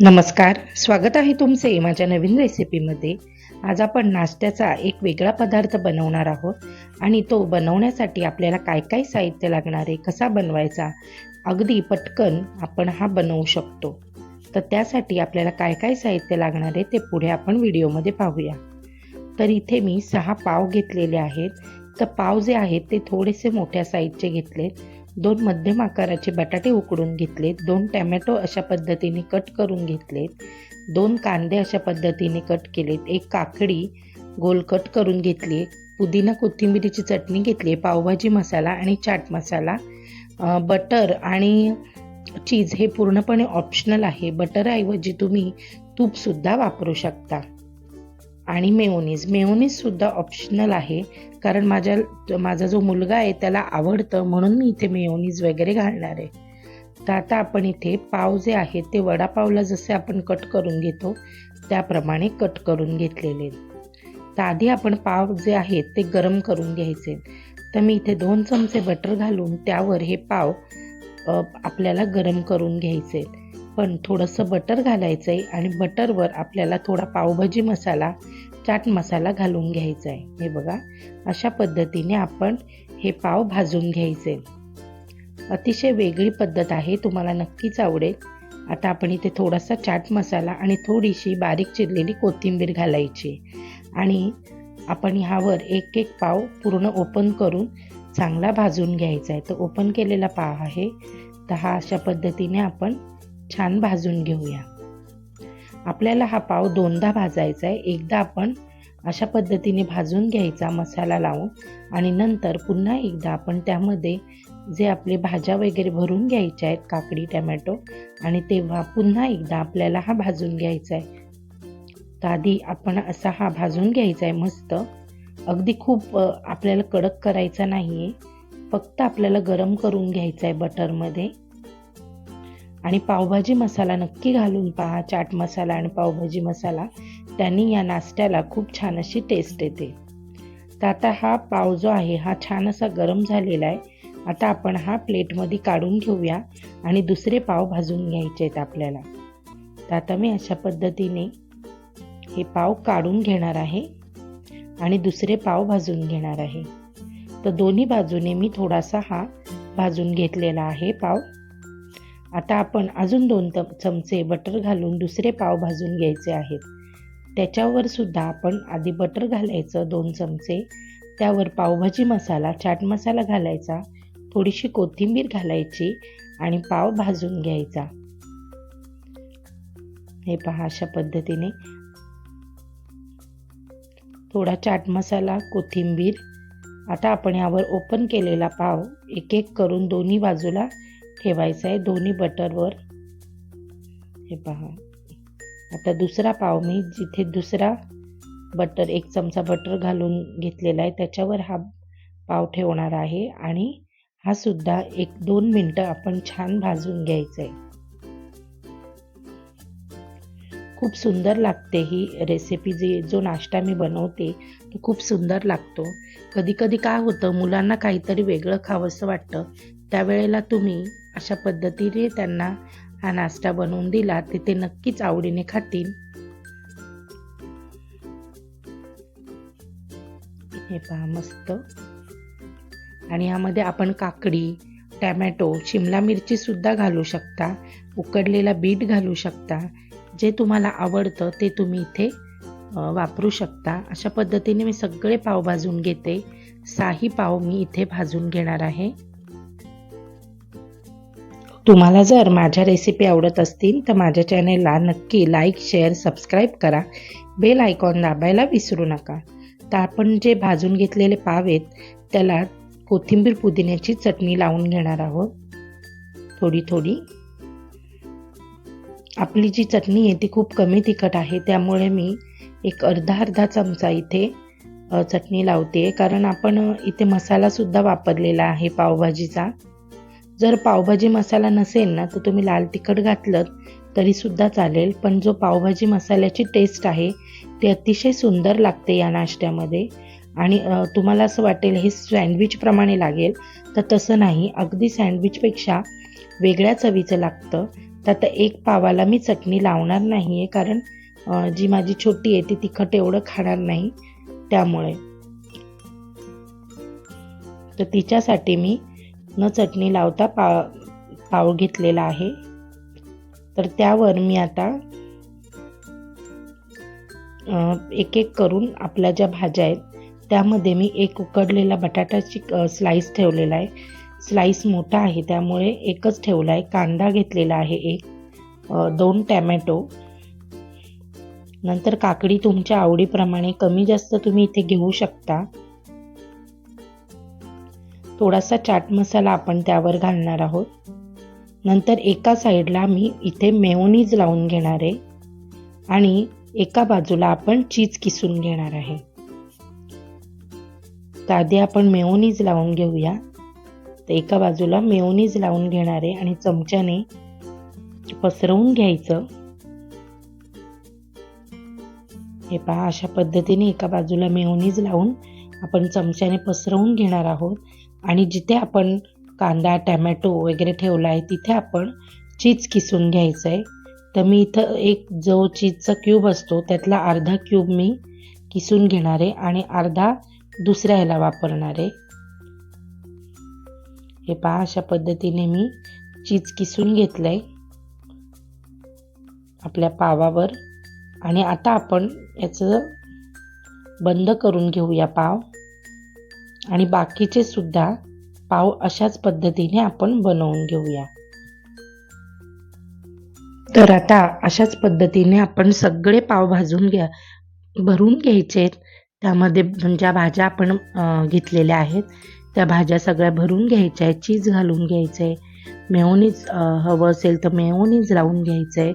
नमस्कार स्वागत आहे तुमचे माझ्या नवीन रेसिपीमध्ये. आज आपण नाश्त्याचा एक वेगळा पदार्थ बनवणार आहोत आणि तो बनवण्यासाठी आपल्याला काय काय साहित्य लागणार आहे कसा बनवायचा अगदी पटकन आपण हा बनवू शकतो. तर त्यासाठी आपल्याला काय काय साहित्य लागणार आहे ते पुढे आपण व्हिडिओमध्ये पाहूया. तर इथे मी सहा पाव घेतलेले आहेत. तर पाव जे आहेत ते थोडेसे मोठ्या साईजचे घेतलेत. दोन मध्यम आकाराचे बटाटे उकडून घेतलेत दोन टॅमॅटो अशा पद्धतीने कट करून घेतलेत दोन कांदे अशा पद्धतीने कट केलेत एक काकडी गोल कट करून घेतली पुदिना कोथिंबिरीची चटणी घेतली पावभाजी मसाला आणि चाट मसाला बटर आणि चीज हे पूर्णपणे ऑप्शनल आहे. बटरऐवजी तुम्ही तूपसुद्धा वापरू शकता. आणि मेओनीज मेओनीजसुद्धा ऑप्शनल आहे. कारण माझ्या माझा जो मुलगा आहे त्याला आवडतं म्हणून मी इथे मेओनीज वगैरे घालणार आहे. तर आता आपण इथे पाव जे आहेत ते वडापावला जसे आपण कट करून घेतो त्याप्रमाणे कट करून घेतलेले. तर आधी आपण पाव जे आहेत ते गरम करून घ्यायचे. तर मी इथे दोन चमचे बटर घालून त्यावर हे पाव आपल्याला गरम करून घ्यायचे. पण थोडंसं बटर घालायचं आहे आणि बटरवर आपल्याला थोडा पावभाजी मसाला चाट मसाला घालून घ्यायचा आहे हे बघा अशा पद्धतीने आपण हे पाव भाजून घ्यायचे. अतिशय वेगळी पद्धत आहे तुम्हाला नक्कीच आवडेल. आता आपण इथे थोडासा चाट मसाला आणि थोडीशी बारीक चिरलेली कोथिंबीर घालायची. आणि आपण ह्यावर एक एक पाव पूर्ण ओपन करून चांगला भाजून घ्यायचा आहे तर ओपन केलेला पाव आहे. तर हा अशा पद्धतीने आपण छान भाजून घेऊया. आपल्याला हा पाव दोनदा भाजायचा आहे. एकदा आपण अशा पद्धतीने भाजून घ्यायचा मसाला लावून आणि नंतर पुन्हा एकदा आपण त्यामध्ये जे आपले भाज्या वगैरे भरून घ्यायच्या आहेत काकडी टमॅटो आणि तेव्हा पुन्हा एकदा आपल्याला हा भाजून घ्यायचा आहे. तर आधी आपण असा हा भाजून घ्यायचा आहे मस्त. अगदी खूप आपल्याला कडक करायचा नाही आहे फक्त आपल्याला गरम करून घ्यायचा आहे बटरमध्ये. आणि पावभाजी मसाला नक्की घालून पहा चाट मसाला आणि पावभाजी मसाला. त्यांनी या नाश्त्याला खूप छान अशी टेस्ट येते. तर आता हा पाव जो आहे हा छान असा गरम झालेला आहे. आता आपण हा प्लेटमध्ये काढून घेऊया आणि दुसरे पाव भाजून घ्यायचे आहेत आपल्याला. तर आता मी अशा पद्धतीने हे पाव काढून घेणार आहे आणि दुसरे पाव भाजून घेणार आहे. तर दोन्ही बाजूने मी थोडासा हा भाजून घेतलेला आहे पाव. आता आपण अजून दोन त चमचे बटर घालून दुसरे पाव भाजून घ्यायचे आहेत. त्याच्यावर सुद्धा आपण आधी बटर घालायचं दोन चमचे. त्यावर पावभाजी मसाला चाट मसाला घालायचा थोडीशी कोथिंबीर घालायची आणि पाव भाजून घ्यायचा. हे पहा अशा पद्धतीने. थोडा चाट मसाला कोथिंबीर. आता आपण यावर ओपन केलेला पाव एक एक करून दोन्ही बाजूला ठेवायचा आहे दोन्ही बटरवर. हे पहा. आता दुसरा पाव मी जिथे दुसरा बटर एक चमचा बटर घालून घेतलेला आहे त्याच्यावर हा पाव ठेवणार आहे. आणि हा सुद्धा एक दोन मिनटं आपण छान भाजून घ्यायचं आहे. खूप सुंदर लागते ही रेसिपी जी जो नाश्ता मी बनवते तो खूप सुंदर लागतो. कधी कधी काय होतं मुलांना काहीतरी वेगळं खावंसं वाटतं त्यावेळेला तुम्ही अशा पद्धतीने त्यांना हा नाश्ता बनवून दिला तर ते नक्कीच आवडीने खातील. हे पहा मस्त. आणि यामध्ये आपण काकडी टॅमॅटो शिमला मिरची सुद्धा घालू शकता. उकडलेला बीट घालू शकता. जे तुम्हाला आवडतं ते तुम्ही इथे वापरू शकता. अशा पद्धतीने मी सगळे पाव भाजून घेते. साही पाव मी इथे भाजून घेणार आहे. तुम्हाला जर माझ्या रेसिपी आवडत असतील तर माझ्या चॅनेलला नक्की लाईक शेअर सबस्क्राईब करा. बेल आयकॉन दाबायला विसरू नका. तर आपण जे भाजून घेतलेले पाव आहेत त्याला कोथिंबीर पुदिन्याची चटणी लावून घेणार आहोत. थोडी थोडी. आपली जी चटणी आहे ती खूप कमी तिखट आहे त्यामुळे मी एक अर्धा अर्धा चमचा इथे चटणी लावते. कारण आपण इथे मसालासुद्धा वापरलेला आहे पावभाजीचा. जर पावभाजी मसाला नसेल ना तर तुम्ही लाल तिखट घातलं तरीसुद्धा चालेल. पण जो पावभाजी मसाल्याची टेस्ट आहे ती अतिशय सुंदर लागते या नाश्त्यामध्ये. आणि तुम्हाला असं वाटेल हे सँडविचप्रमाणे लागेल. तर तसं नाही. अगदी सँडविचपेक्षा वेगळ्या चवीचं लागतं. तर आता एक पावाला मी चटणी लावणार नाही आहे कारण जी माझी छोटी आहे ती तिखट एवढं खाणार नाही त्यामुळे. तर तिच्यासाठी मी न चटणी लावता पा पाव घेतलेला आहे. तर त्यावर मी आता एक एक करून आपल्या ज्या भाज्या आहेत त्यामध्ये मी एक उकडलेला बटाटाची स्लाईस ठेवलेला आहे. स्लाईस मोठा आहे त्यामुळे एकच ठेवला आहे. कांदा घेतलेला आहे एक दोन टॅमॅटो. नंतर काकडी तुमच्या आवडीप्रमाणे कमी जास्त तुम्ही इथे घेऊ शकता. थोडासा चाट मसाला आपण त्यावर घालणार आहोत. नंतर एका साईडला मी इथे मेओनीज लावून घेणार आहे. आणि एका बाजूला आपण चीज किसून घेणार आहे. तर आधी आपण मेओनीज लावून घेऊया. तर एका बाजूला मेओनीज लावून घेणार आहे आणि चमच्याने पसरवून घ्यायचं. हे पहा अशा पद्धतीने एका बाजूला मेओनीज लावून आपण चमच्याने पसरवून घेणार आहोत. आणि जिथे आपण कांदा टॅमॅटो वगैरे ठेवला आहे तिथे आपण चीज किसून घ्यायचं आहे तर मी इथं एक जो चीजचा क्यूब असतो त्यातला अर्धा क्यूब मी किसून घेणार आहे आणि अर्धा दुसऱ्या ह्याला वापरणार आहे. हे पहा अशा पद्धतीने मी चीज किसून घेतलंय आपल्या पावावर. आणि आता आपण याचं बंद करून घेऊया पाव. आणि बाकीचे सुद्धा पाव अशाच पद्धतीने आपण बनवून घेऊया. तर आता अशाच पद्धतीने आपण सगळे पाव भाजून घ्या भरून घ्यायचे त्यामध्ये ज्या भाज्या आपण घेतलेल्या आहेत त्या भाज्या सगळ्या भरून घ्यायच्या आहे चीज घालून घ्यायचं आहे. मेहोनीज हवं असेल तर मेहोनीज लावून घ्यायचं आहे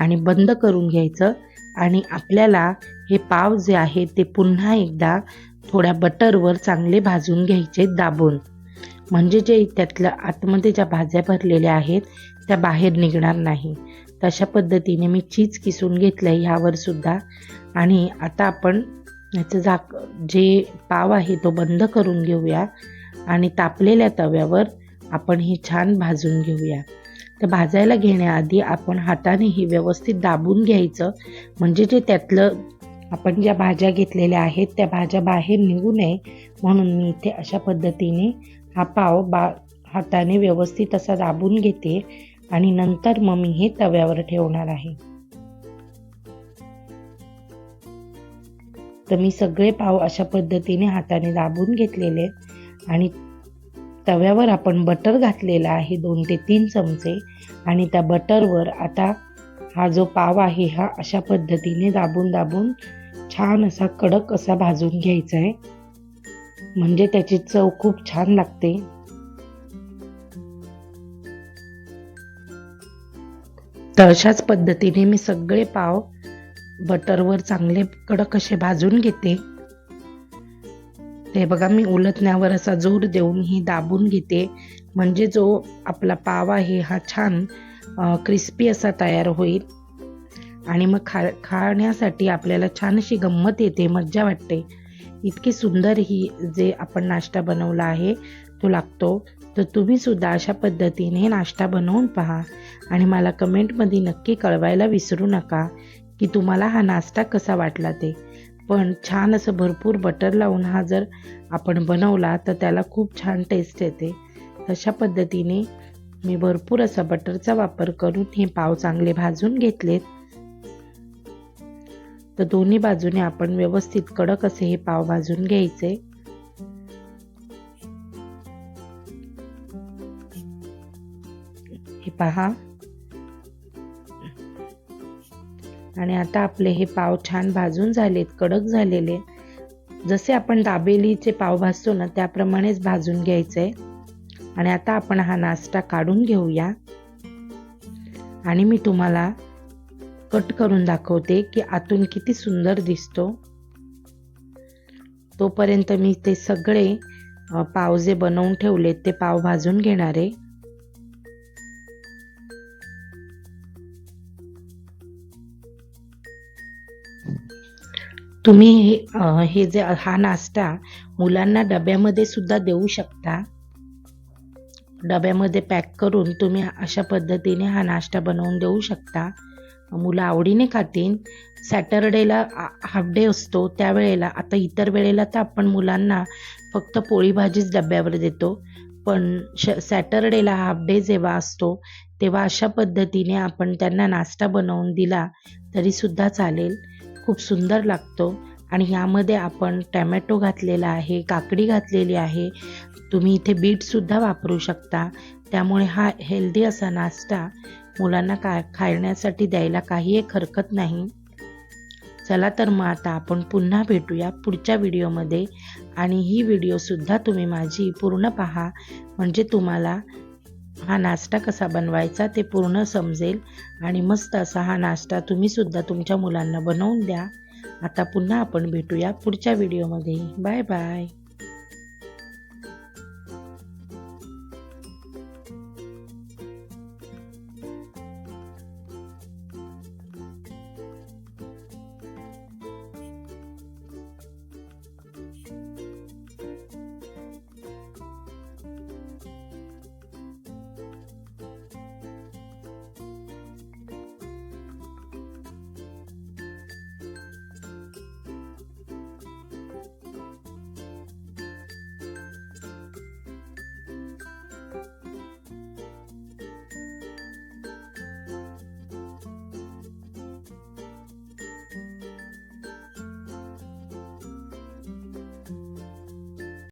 आणि बंद करून घ्यायचं. आणि आपल्याला हे पाव जे आहे ते पुन्हा एकदा थोड्या बटरवर चांगले भाजून घ्यायचे दाबून. म्हणजे जे त्यातलं आतमध्ये ज्या भाज्या भरलेल्या आहेत त्या बाहेर निघणार नाही. तशा पद्धतीने मी चीज किसून घेतलं आहे ह्यावर सुद्धा. आणि आता आपण याचं झाक जे पाव आहे तो बंद करून घेऊया. आणि तापलेल्या तव्यावर आपण हे छान भाजून घेऊया. तर भाजायला घेण्याआधी आपण हाताने ही व्यवस्थित दाबून घ्यायचं. म्हणजे जे त्यातलं आपण ज्या भाज्या घेतलेल्या आहेत त्या भाज्या बाहेर निघू नये. म्हणून मी इथे अशा पद्धतीने हा पाव बा हाताने व्यवस्थित असा दाबून घेते आणि नंतर मग मी हे तव्यावर ठेवणार आहे. तर मी सगळे पाव अशा पद्धतीने हाताने दाबून घेतलेले आणि तव्यावर आपण बटर घातलेला आहे दोन ते तीन चमचे आणि त्या बटरवर आता हा जो पाव आहे हा अशा पद्धतीने दाबून दाबून छान असा कडक असा भाजून घ्यायचा आहे म्हणजे त्याची चव खूप छान लागते. तर अशाच पद्धतीने मी सगळे पाव बटरवर चांगले कडक असे भाजून घेते. ते बघा मी उलटण्यावर असा जोर देऊन ही दाबून घेते. म्हणजे जो आपला पाव आहे हा छान क्रिस्पी असा तयार होईल. आणि मग खा खाण्यासाठी आपल्याला छान अशी गंमत येते मज्जा वाटते. इतकी सुंदर ही जे आपण नाश्ता बनवला आहे तो लागतो. तर तुम्ही सुद्धा अशा पद्धतीने नाश्ता बनवून पहा. आणि मला कमेंटमध्ये नक्की कळवायला विसरू नका की तुम्हाला हा नाश्ता कसा वाटला ते. पण छान असं भरपूर बटर लावून हा जर आपण बनवला तर त्याला खूप छान टेस्ट येते. तशा पद्धतीने मी भरपूर असा बटरचा वापर करून हे पाव चांगले भाजून घेतलेत. तर दोन्ही बाजूने आपण व्यवस्थित कडक असे हे पाव भाजून घ्यायचे. हे पहा. आणि आता आपले हे पाव छान भाजून झालेत कडक झालेले. जसे आपण दाबेलीचे पाव भाजतो ना त्याप्रमाणेच भाजून घ्यायचे. आणि आता आपण हा नाश्ता काढून घेऊया. आणि मी तुम्हाला कट करून दाखवते की आतून किती सुंदर दिसतो. तोपर्यंत मी ते सगळे पाव जे बनवून ठेवलेत ते पाव भाजून घेणार आहे. तुम्ही हे हे जे हा नाश्ता मुलांना डब्यामध्ये सुद्धा देऊ शकता. डब्यामध्ये पॅक करून तुम्ही अशा पद्धतीने हा नाश्ता बनवून देऊ शकता. मुलं आवडीने खातील. सॅटरडेला हाफ डे असतो. त्यावेळेला आता इतर वेळेला तर आपण मुलांना फक्त पोळी भाजीच डब्यावर देतो. पण श सॅटरडेला हाफ डे जेव्हा असतो तेव्हा अशा पद्धतीने आपण त्यांना नाश्ता बनवून दिला तरीसुद्धा चालेल. खूप सुंदर लागतो. आणि ह्यामध्ये आपण टॅमॅटो घातलेला आहे काकडी घातलेली आहे. तुम्ही इथे बीटसुद्धा वापरू शकता. त्यामुळे हा हेल्दी असा नाश्ता मुलांना का खाण्यासाठी द्यायला काही एक हरकत नाही. चला तर मग आता आपण पुन्हा भेटूया पुढच्या व्हिडिओमध्ये. आणि ही व्हिडिओसुद्धा तुम्ही माझी पूर्ण पहा. म्हणजे तुम्हाला हा नाश्ता कसा बनवायचा ते पूर्ण समजेल. आणि मस्त असा हा नाश्ता तुम्हीसुद्धा तुमच्या मुलांना बनवून द्या. आता पुन्हा आपण भेटूया पुढच्या व्हिडिओमध्ये. Bye bye.